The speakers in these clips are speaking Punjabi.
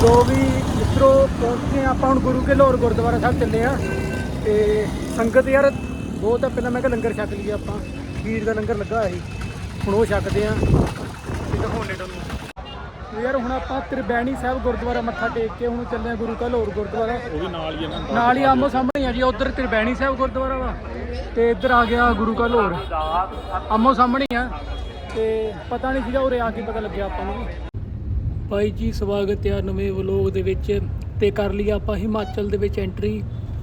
ਜੋ ਵੀ ਮਿੱਤਰੋ, ਪਹੁੰਚੇ ਹਾਂ ਆਪਾਂ ਹੁਣ ਗੁਰੂ ਕੇ ਲਾਹੌਰ ਗੁਰਦੁਆਰਾ ਸਾਹਿਬ ਚੱਲੇ ਆ ਤੇ ਸੰਗਤ ਯਾਰ, ਬਹੁਤ ਆ, ਪਹਿਲਾਂ ਮੈਂ ਕਿਹਾ ਲੰਗਰ ਛਕ ਲਈਏ ਆਪਾਂ। ਖੀਰ ਦਾ ਲੰਗਰ ਲੱਗਾ ਹੋਇਆ ਸੀ। ਹੁਣ ਉਹ ਛਕਦੇ ਆ ਤੇ ਦਿਖਾਉਣੇ ਤੁਹਾਨੂੰ। ਯਾਰ ਹੁਣ ਆਪਾਂ ਤ੍ਰਿਬੈਣੀ ਸਾਹਿਬ ਗੁਰਦੁਆਰਾ ਮੱਥਾ ਟੇਕ ਕੇ ਹੁਣ ਚੱਲੇ ਆ ਗੁਰੂ ਕਾ ਲਾਹੌਰ ਗੁਰਦੁਆਰਾ। ਉਹ ਵੀ ਨਾਲ ਹੀ ਨਾਲ ਆਮੋ ਸਾਹਮਣੇ ਆ ਜੀ ਉਧਰ ਤ੍ਰਿਬੈਣੀ ਸਾਹਿਬ ਗੁਰਦੁਆਰਾ ਵਾ ਤੇ ਇੱਧਰ ਆ ਗਿਆ ਗੁਰੂ ਕਾ ਲਾਹੌਰ। ਆਮੋ ਸਾਹਮਣੇ ਆ ਤੇ ਪਤਾ ਨਹੀਂ ਸੀਗਾ ਉਰੇ ਆ ਕੇ ਪਤਾ ਲੱਗਿਆ ਆਪਾਂ ਨੂੰ। ਭਾਈ ਜੀ ਸਵਾਗਤ ਹੈ ਨਵੇਂ ਵਲੋਗ ਦੇ ਵਿੱਚ ਤੇ ਕਰ ਲਈ ਆਪਾਂ ਹਿਮਾਚਲ ਦੇ ਵਿੱਚ ਐਂਟਰੀ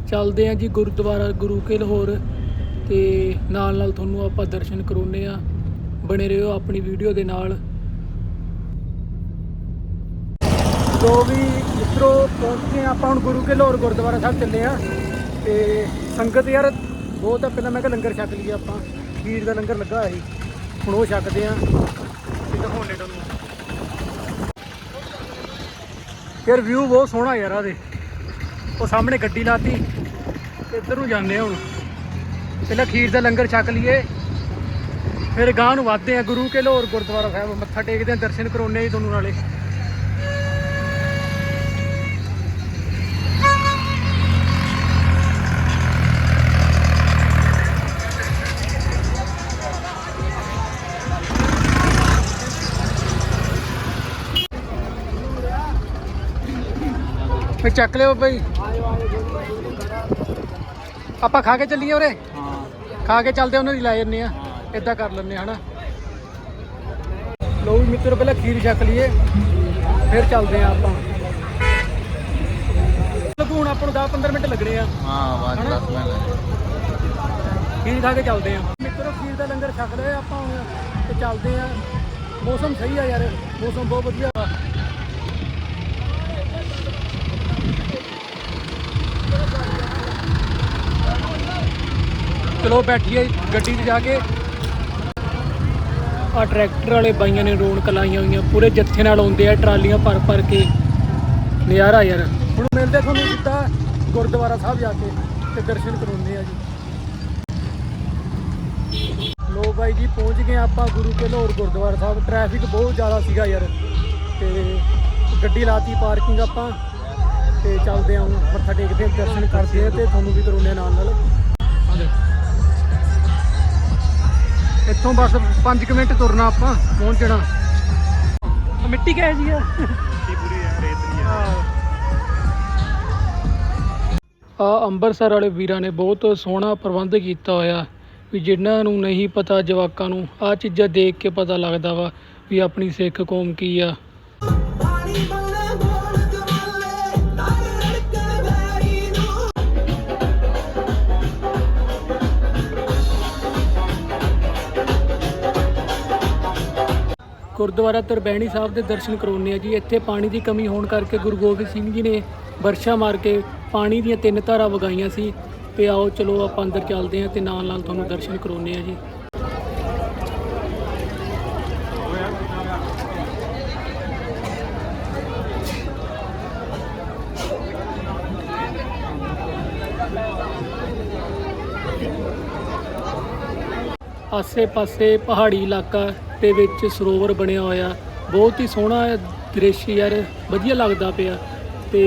ਚੱਲਦੇ ਆ ਜੀ ਗੁਰਦੁਆਰਾ ਗੁਰੂ ਕੇ ਲਾਹੌਰ ਤੇ ਨਾਲ ਨਾਲ ਤੁਹਾਨੂੰ ਆਪਾਂ ਦਰਸ਼ਨ ਕਰਾਉਨੇ ਆ ਬਣੇ ਰਹੋ ਆਪਣੀ ਵੀਡੀਓ ਦੇ ਨਾਲ। ਜੋ ਵੀ ਮਿੱਤਰੋ ਪਹੁੰਚੇ ਹਾਂ ਆਪਾਂ ਹੁਣ ਗੁਰੂ ਕੇ ਲਾਹੌਰ ਗੁਰਦੁਆਰਾ ਸਾਹਿਬ ਚੱਲੇ ਆ ਤੇ ਸੰਗਤ ਯਾਰ ਬਹੁਤ ਆ, ਪਹਿਲਾਂ ਮੈਂ ਕਿਹਾ ਲੰਗਰ ਛਕ ਲਈਏ ਆਪਾਂ, ਖੀਰ ਦਾ ਲੰਗਰ ਲੱਗਾ ਸੀ, ਹੁਣ ਉਹ ਛਕਦੇ ਆ ਤੇ ਦਿਖਾਉਣੇ ਤੁਹਾਨੂੰ ਫਿਰ ਵਿਊ ਬਹੁਤ ਸੋਹਣਾ ਯਾਰ ਆ ਦੇ ਉਹ ਸਾਹਮਣੇ ਗੱਡੀ ਲਾਤੀ ਇੱਧਰ ਨੂੰ ਜਾਂਦੇ ਆ ਹੁਣ। ਪਹਿਲਾਂ ਖੀਰ ਦਾ ਲੰਗਰ ਛਕ ਲਈਏ, ਫਿਰ ਗਾਂ ਨੂੰ ਵੱਧਦੇ ਆ ਗੁਰੂ ਕੇ ਲਾਹੌਰ ਗੁਰਦੁਆਰਾ ਸਾਹਿਬ, ਮੱਥਾ ਟੇਕਦੇ ਆ ਦਰਸ਼ਨ ਕਰਾਉਣੇ ਆ ਜੀ ਤੁਹਾਨੂੰ ਨਾਲੇ। ਚੱਕ ਲਿਓ ਭਾਈ ਆਪਾਂ ਖਾ ਕੇ ਚੱਲੀਏ ਉਰੇ? ਹਾਂ। ਖਾ ਕੇ ਚੱਲਦੇ ਉਹਨਾਂ ਦੀ ਲੈ ਜੰਨੇ ਆ ਇਦਾਂ ਕਰ ਲੈਂਦੇ ਹਨਾ? ਲੋ ਵੀ ਮਿੱਤਰ ਪਹਿਲਾਂ ਖੀਰ ਛਕ ਲਈਏ ਫਿਰ ਚੱਲਦੇ ਆ ਆਪਾਂ। ਲੱਗੂ ਹੁਣ ਆਪਾਂ ਨੂੰ 10 15 ਮਿੰਟ ਲੱਗਣੇ ਆ। ਹਾਂ ਬਾਅਦ ਹਨਾ? 10 ਮਿੰਟ ਖੀਰ ਖਾ ਕੇ ਚੱਲਦੇ ਆ ਮਿੱਤਰੋ ਖੀਰ ਦਾ ਲੰਗਰ ਛਕ ਲਏ ਆਪਾਂ ਹੁਣ ਤੇ ਚੱਲਦੇ ਆ ਮੌਸਮ ਸਹੀ ਆ ਯਾਰ ਮੌਸਮ ਬਹੁਤ ਵਧੀਆ। ਚਲੋ ਬੈਠੀਏ ਗੱਡੀ 'ਚ ਜਾ ਕੇ। ਆ ਟਰੈਕਟਰ ਵਾਲੇ ਬਾਈਆਂ ਨੇ ਰੌਣਕ ਲਾਈਆਂ ਹੋਈਆਂ ਪੂਰੇ ਜੱਥੇ ਨਾਲ ਆਉਂਦੇ ਆ ਟਰਾਲੀਆਂ ਭਰ ਭਰ ਕੇ। ਨਜ਼ਾਰਾ ਯਾਰ। ਹੁਣ ਮਿਲਦੇ ਤੁਹਾਨੂੰ ਸਿੱਧਾ ਗੁਰਦੁਆਰਾ ਸਾਹਿਬ ਜਾ ਕੇ ਤੇ ਦਰਸ਼ਨ ਕਰਾਉਂਦੇ ਆ ਜੀ। ਲੋ ਬਾਈ ਜੀ ਪਹੁੰਚ ਗਏ ਆਪਾਂ ਗੁਰੂ ਕੇ ਲਾਹੌਰ ਗੁਰਦੁਆਰਾ ਸਾਹਿਬ। ਟ੍ਰੈਫਿਕ ਬਹੁਤ ਜ਼ਿਆਦਾ ਸੀਗਾ ਯਾਰ। ਤੇ ਗੱਡੀ ਲਾਤੀ ਪਾਰਕਿੰਗ ਆਪਾਂ। ਤੇ ਚੱਲਦੇ ਆਂ ਮੱਥਾ ਟੇਕਦੇ ਦਰਸ਼ਨ ਕਰਦੇ ਆ ਤੇ ਤੁਹਾਨੂੰ ਵੀ ਕਰਾਉਂਦੇ ਨਾਲ ਨਾਲ ਆ ਦੇਖੋ। ਇੱਥੋਂ ਬਸ 5 ਮਿੰਟ ਤੁਰਨਾ ਆਪਾਂ ਪਹੁੰਚਣਾ ਆਹ ਮਿੱਟੀ ਕਿਹ ਜੀ ਆ? ਕੀ ਪੂਰੀ ਰੇਤਲੀ ਆ ਅੰਮ੍ਰਿਤਸਰ ਵਾਲੇ ਵੀਰਾਂ ਨੇ ਬਹੁਤ ਸੋਹਣਾ ਪ੍ਰਬੰਧ ਕੀਤਾ ਹੋਇਆ ਵੀ ਜਿਨ੍ਹਾਂ ਨੂੰ ਨਹੀਂ ਪਤਾ ਜਵਾਕਾਂ ਨੂੰ ਆ ਚੀਜ਼ਾਂ ਦੇਖ ਕੇ ਪਤਾ ਲੱਗਦਾ ਵਾ ਵੀ ਆਪਣੀ ਸਿੱਖ ਕੌਮ ਕੀ ਆ। ਗੁਰਦੁਆਰਾ ਤਰਬੈਣੀ ਸਾਹਿਬ ਦੇ ਦਰਸ਼ਨ ਕਰਾਉਣੇ ਆ ਜੀ। ਇੱਥੇ ਪਾਣੀ ਦੀ ਕਮੀ ਹੋਣ ਕਰਕੇ ਗੁਰੂ ਗੋਬਿੰਦ ਸਿੰਘ ਜੀ ਨੇ ਵਰਸ਼ਾ ਮਾਰ ਕੇ ਪਾਣੀ ਦੀਆਂ ਤਿੰਨ ਧਾਰਾ ਵਗਾਈਆਂ ਸੀ। ਤੇ ਆਓ ਚਲੋ ਆਪਾਂ ਅੰਦਰ ਚੱਲਦੇ ਆ ਤੇ ਨਾਲ ਨਾਲ ਤੁਹਾਨੂੰ ਦਰਸ਼ਨ ਕਰਾਉਣੇ ਆ ਜੀ। ਆਸੇ-ਪਾਸੇ ਪਹਾੜੀ ਇਲਾਕਾ ਦੇ ਵਿੱਚ ਸਰੋਵਰ ਬਣਿਆ ਹੋਇਆ। ਬਹੁਤ ਹੀ ਸੋਹਣਾ ਦ੍ਰਿਸ਼ ਯਾਰ, ਵਧੀਆ ਲੱਗਦਾ ਪਿਆ। ਤੇ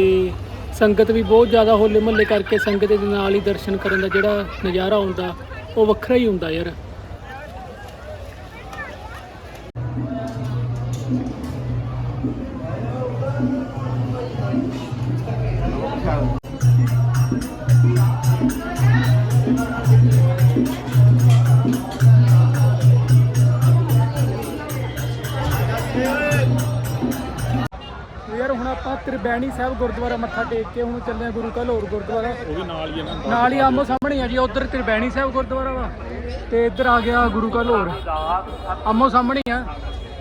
ਸੰਗਤ ਵੀ ਬਹੁਤ ਜ਼ਿਆਦਾ ਹੋਲੇ ਮਹੱਲੇ ਕਰਕੇ ਸੰਗਤ ਦੇ ਨਾਲ ਹੀ ਦਰਸ਼ਨ ਕਰਨ ਦਾ ਜਿਹੜਾ ਨਜ਼ਾਰਾ ਹੁੰਦਾ, ਉਹ ਵੱਖਰਾ ਹੀ ਹੁੰਦਾ ਯਾਰ। ਹੁਣ ਆਪਾਂ ਸਾਹਿਬ ਗੁਰਦੁਆਰਾ ਮੱਥਾ ਟੇਕ ਕੇ ਹੁਣ ਚੱਲੇ ਆ ਗੁਰੂ ਕਾ ਲਾਹੌਰ ਗੁਰਦੁਆਰਾ। ਉਹ ਵੀ ਨਾਲ ਹੀ ਇਹਨਾਂ ਨਾਲ ਹੀ ਆਮੋ ਸਾਹਮਣੇ ਆ ਜੀ, ਉਧਰ ਤ੍ਰਿਬੈਣੀ ਸਾਹਿਬ ਗੁਰਦੁਆਰਾ ਵਾ, ਤੇ ਇੱਧਰ ਆ ਗਿਆ ਗੁਰੂ ਕਾ ਲਾਹੌਰ ਆਮੋ ਸਾਹਮਣੇ ਆ,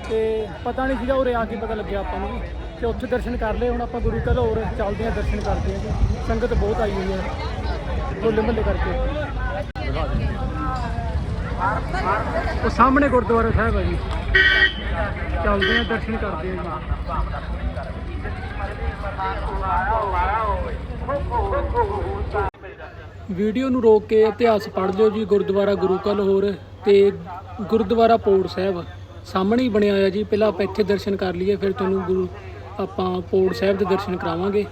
ਤੇ ਪਤਾ ਨਹੀਂ ਸੀਗਾ ਉਰੇ ਆ ਕੇ ਪਤਾ ਲੱਗਿਆ ਆਪਾਂ ਨੂੰ ਤੇ ਉੱਥੇ ਦਰਸ਼ਨ ਕਰ ਲਏ, ਹੁਣ ਆਪਾਂ ਗੁਰੂ ਕਾ ਲਾਹੌਰ ਚੱਲਦੇ ਆ, ਦਰਸ਼ਨ ਕਰਦੇ ਆ। ਸੰਗਤ ਬਹੁਤ ਆਈ ਹੋਈ ਹੈ ਹੋਲੇ ਮਹੱਲੇ ਕਰਕੇ। ਉਹ ਸਾਹਮਣੇ ਗੁਰਦੁਆਰਾ ਸਾਹਿਬ ਆ ਜੀ। ਚੱਲਦੇ ਆ, ਦਰਸ਼ਨ ਕਰਦੇ ਆ ਜੀ। ਵੀਡੀਓ ਨੂੰ ਰੋਕ ਕੇ ਇਤਿਹਾਸ ਪੜ੍ਹ ਲਿਓ ਜੀ, ਗੁਰਦੁਆਰਾ ਗੁਰੂ ਕਾ ਲਾਹੌਰ ਤੇ ਗੁਰਦੁਆਰਾ ਪੋੜ ਸਾਹਿਬ। ਸਾਹਮਣੇ ਹੀ ਬਣਿਆ ਹੋਇਆ ਜੀ, ਪਹਿਲਾਂ ਆਪਾਂ ਇੱਥੇ ਦਰਸ਼ਨ ਕਰ ਲਈਏ, ਫਿਰ ਤੁਹਾਨੂੰ ਗੁਰੂ ਆਪਾਂ ਪੋੜ ਸਾਹਿਬ ਦੇ ਦਰਸ਼ਨ ਕਰਾਵਾਂਗੇ।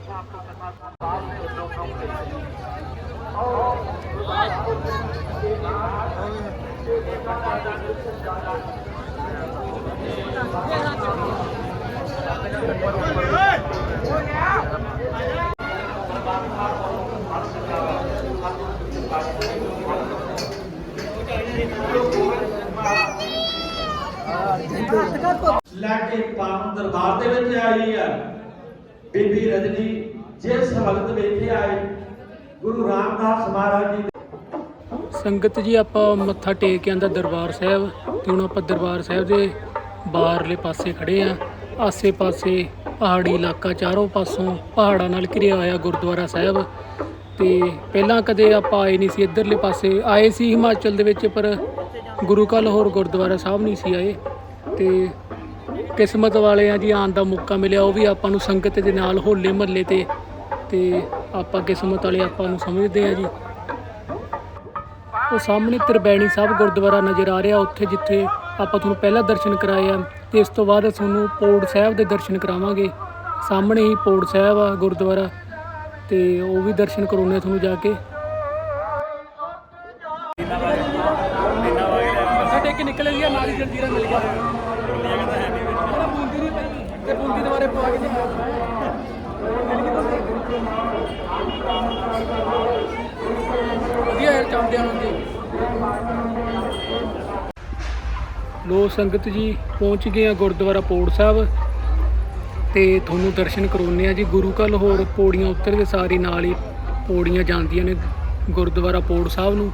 ਪਾਵਨ ਦਰਬਾਰ ਦੇ ਵਿੱਚ ਆਈ ਹੈ। ਬੀਬੀ ਰਜਨੀ ਜਿਸ ਵਕਤ ਵੇਖਿਆ ਹੈ ਗੁਰੂ ਰਾਮਦਾਸ ਮਹਾਰਾਜ ਜੀ ਸੰਗਤ ਜੀ, ਆਪਾਂ ਮੱਥਾ ਟੇਕ ਕੇ ਆਂਦਾ ਦਰਬਾਰ ਸਾਹਿਬ ਤੇ ਹੁਣ ਆਪਾਂ ਦਰਬਾਰ ਸਾਹਿਬ ਦੇ ਬਾਹਰਲੇ ਪਾਸੇ ਖੜੇ ਆ। ਆਸੇ-ਪਾਸੇ ਪਹਾੜੀ ਇਲਾਕਾ ਚਾਰੋਂ ਪਾਸੋਂ ਪਹਾੜਾਂ ਨਾਲ ਘਿਰਿਆ ਹੋਇਆ ਗੁਰਦੁਆਰਾ ਸਾਹਿਬ। ਤੇ ਪਹਿਲਾਂ ਕਦੇ ਆਪਾਂ ਆਏ ਨਹੀਂ ਸੀ, ਇੱਧਰਲੇ ਪਾਸੇ ਆਏ ਸੀ ਹਿਮਾਚਲ ਦੇ ਵਿੱਚ, ਪਰ ਗੁਰੂ ਕਾ ਲਾਹੌਰ ਗੁਰਦੁਆਰਾ ਸਾਹਿਬ ਨਹੀਂ ਸੀ ਆਏ। ਤੇ ਕਿਸਮਤ ਵਾਲੇ ਆ ਜੀ ਆਉਣ ਦਾ ਮੌਕਾ ਮਿਲਿਆ ਉਹ ਵੀ ਆਪਾਂ ਨੂੰ ਸੰਗਤ ਦੇ ਨਾਲ ਹੋਲੇ ਮਹੱਲੇ ਤੇ ਤੇ ਆਪਾਂ ਕਿਸਮਤ ਵਾਲੇ ਆਪਾਂ ਨੂੰ ਸਮਝਦੇ ਆ ਜੀ। ਉਹ ਸਾਹਮਣੇ ਤਰਬੈਣੀ ਸਾਹਿਬ ਗੁਰਦੁਆਰਾ ਨਜ਼ਰ ਆ ਰਿਹਾ ਉੱਥੇ ਜਿੱਥੇ ਆਪਾਂ ਤੁਹਾਨੂੰ ਪਹਿਲਾਂ ਦਰਸ਼ਨ ਕਰਾਏ ਆ ਤੇ ਇਸ ਤੋਂ ਬਾਅਦ ਤੁਹਾਨੂੰ ਪੋੜ ਸਾਹਿਬ ਦੇ ਦਰਸ਼ਨ ਕਰਾਵਾਂਗੇ। ਸਾਹਮਣੇ ਹੀ ਪੋੜ ਸਾਹਿਬ ਆ ਗੁਰਦੁਆਰਾ ਤੇ ਉਹ ਵੀ ਦਰਸ਼ਨ ਕਰਾਉਣੇ ਤੁਹਾਨੂੰ ਜਾ ਕੇ। ਸਾਡੇ ਕਿ ਨਿਕਲੇ ਜੀ ਨਾਲ ਹੀ ਮਿਲ ਗਿਆ। ਪਈ ਤੇ ਬੂੰਦੀ ਕੇ ਵਧੀਆ ਯਾਰ ਚਾਹੁੰਦਿਆਂ ਨੂੰ ਜੀ। ਲੋ ਸੰਗਤ ਜੀ, ਪਹੁੰਚ ਗਏ ਆ ਗੁਰਦੁਆਰਾ ਪੋੜ ਸਾਹਿਬ। ਤੇ ਤੁਹਾਨੂੰ ਦਰਸ਼ਨ ਕਰਾਉਣੇ ਆ ਜੀ। ਗੁਰੂ ਕਾ ਲਾਹੌਰ ਪੌੜੀਆਂ ਉਤਰਦੇ ਸਾਰੀ ਨਾਲ ਹੀ ਪੌੜੀਆਂ ਜਾਂਦੀਆਂ ਨੇ ਗੁਰਦੁਆਰਾ ਪੋੜ ਸਾਹਿਬ ਨੂੰ।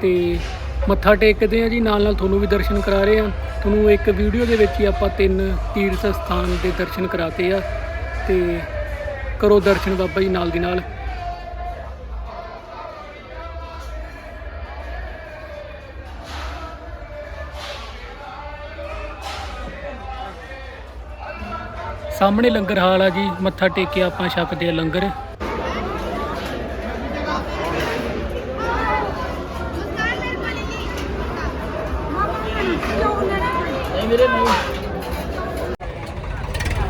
ਤੇ ਮੱਥਾ ਟੇਕਦੇ ਆ ਜੀ, ਨਾਲ ਨਾਲ ਤੁਹਾਨੂੰ ਵੀ ਦਰਸ਼ਨ ਕਰਾ ਰਹੇ ਆ ਤੁਹਾਨੂੰ ਇੱਕ ਵੀਡੀਓ ਦੇ ਵਿੱਚ ਹੀ ਆਪਾਂ ਤਿੰਨ ਤੀਰਥ ਸਥਾਨ ਦੇ ਦਰਸ਼ਨ ਕਰਾਤੇ ਆ ਤੇ ਕਰੋ ਦਰਸ਼ਨ ਬਾਬਾ ਜੀ ਨਾਲ ਦੀ ਨਾਲ। ਸਾਹਮਣੇ ਲੰਗਰ ਹਾਲ ਆ ਜੀ, ਮੱਥਾ ਟੇਕਿਆ ਆਪਾਂ ਛਕਦੇ ਆ ਲੰਗਰ।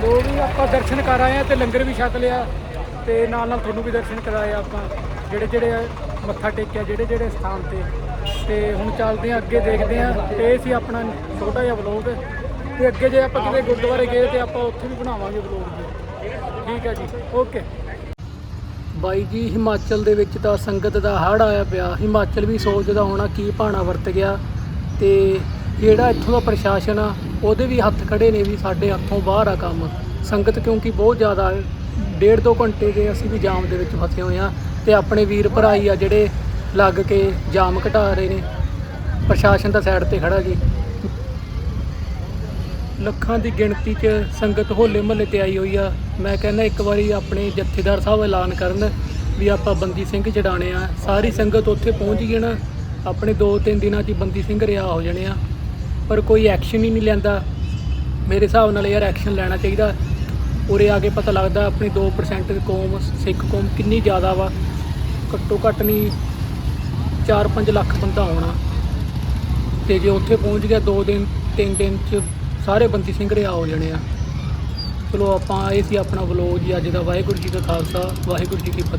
ਲੋ ਵੀ ਆਪਾਂ ਦਰਸ਼ਨ ਕਰ ਆਏ ਆ ਤੇ ਲੰਗਰ ਵੀ ਛਕ ਲਿਆ ਤੇ ਨਾਲ ਨਾਲ ਤੁਹਾਨੂੰ ਵੀ ਦਰਸ਼ਨ ਕਰਾਏ ਆਪਾਂ, ਜਿਹੜੇ ਜਿਹੜੇ ਮੱਥਾ ਟੇਕਿਆ, ਜਿਹੜੇ ਜਿਹੜੇ ਸਥਾਨ ਤੇ। ਤੇ ਹੁਣ ਚੱਲਦੇ ਆ, ਅੱਗੇ ਦੇਖਦੇ ਆ। ਤੇ ਇਹ ਸੀ ਆਪਣਾ ਛੋਟਾ ਜਿਹਾ ਵਲੋਗ ਤੇ ਅੱਗੇ ਜੇ ਆਪਾਂ ਕਿਤੇ ਗੁਰਦੁਆਰੇ ਗਏ ਤੇ ਆਪਾਂ ਉੱਥੇ ਵੀ ਬਣਾਵਾਂਗੇ ਵਲੋਗ ਜੀ। ਠੀਕ ਹੈ ਜੀ। ਓਕੇ। ਬਾਈ ਜੀ, ਹਿਮਾਚਲ ਦੇ ਵਿੱਚ ਤਾਂ ਸੰਗਤ ਦਾ ਹੜ ਆਇਆ ਪਿਆ। ਹਿਮਾਚਲ ਵੀ ਸੋਚਦਾ ਹੋਣਾ ਕੀ ਭਾਣਾ ਵਰਤ ਗਿਆ। ਤੇ ਜਿਹੜਾ ਇੱਥੋਂ ਦਾ ਪ੍ਰਸ਼ਾਸਨ ਆ, ਉਹਦੇ ਵੀ ਹੱਥ ਖੜੇ ਨੇ ਵੀ ਸਾਡੇ ਹੱਥੋਂ ਬਾਹਰ ਆ ਕੰਮ। ਸੰਗਤ ਕਿਉਂਕਿ ਬਹੁਤ ਜ਼ਿਆਦਾ ਡੇਢ ਦੋ ਘੰਟੇ ਦੇ ਅਸੀਂ ਵੀ ਜਾਮ ਦੇ ਵਿੱਚ ਫਸੇ ਹੋਏ ਆ ਤੇ ਆਪਣੇ ਵੀਰ ਭਰਾਈ ਆ ਜਿਹੜੇ ਲੱਗ ਕੇ ਜਾਮ ਘਟਾ ਰਹੇ ਨੇ। ਪ੍ਰਸ਼ਾਸਨ ਦਾ ਸਾਈਡ ਤੇ ਖੜਾ ਜੀ। ਲੱਖਾਂ ਦੀ ਗਿਣਤੀ 'ਚ ਸੰਗਤ ਹੋਲੇ ਮਹੱਲੇ ਤੇ ਆਈ ਹੋਈ ਆ। ਮੈਂ ਕਹਿੰਦਾ ਇੱਕ ਵਾਰੀ ਆਪਣੇ ਜਥੇਦਾਰ ਸਾਹਿਬ ਐਲਾਨ ਕਰਨ ਵੀ ਆਪਾਂ ਬੰਦੀ ਸਿੰਘ ਛਡਾਣੇ ਆ। ਸਾਰੀ ਸੰਗਤ ਉੱਥੇ ਪਹੁੰਚ ਗਈ ਨਾ, ਆਪਣੇ 2-3 ਦਿਨਾਂ 'ਚ ਬੰਦੀ ਸਿੰਘ ਰਿਹਾ ਹੋ ਜਾਣੇ ਆ। ਪਰ ਕੋਈ ਐਕਸ਼ਨ ਹੀ ਨਹੀਂ ਲੈਂਦਾ ਮੇਰੇ ਹਿਸਾਬ ਨਾਲ ਯਾਰ ਐਕਸ਼ਨ ਲੈਣਾ ਚਾਹੀਦਾ। ਉਰੇ ਆ ਕੇ ਪਤਾ ਲੱਗਦਾ ਆਪਣੀ 2% ਕੌਮ, ਸਿੱਖ ਕੌਮ ਕਿੰਨੀ ਜ਼ਿਆਦਾ ਵਾ। ਘੱਟੋ ਘੱਟ ਨਹੀਂ 4-5 ਲੱਖ ਬੰਦਾ ਹੋਣਾ ਤੇ ਜੇ ਉੱਥੇ ਪਹੁੰਚ ਗਿਆ 2 ਦਿਨ 3 ਦਿਨ ਚ ਸਾਰੇ ਬੰਦੀ ਸਿੰਘ ਰਿਹਾ ਹੋ ਜਾਣੇ ਆ। ਚਲੋ ਆਪਾਂ ਇਹ ਸੀ ਆਪਣਾ ਵਲੋਗ ਜੀ, ਅੱਜ ਦਾ ਵਾਹਿਗੁਰੂ ਜੀ ਦਾ ਖਾਲਸਾ, ਵਾਹਿਗੁਰੂ ਜੀ ਕੀ ਫਤਿਹ।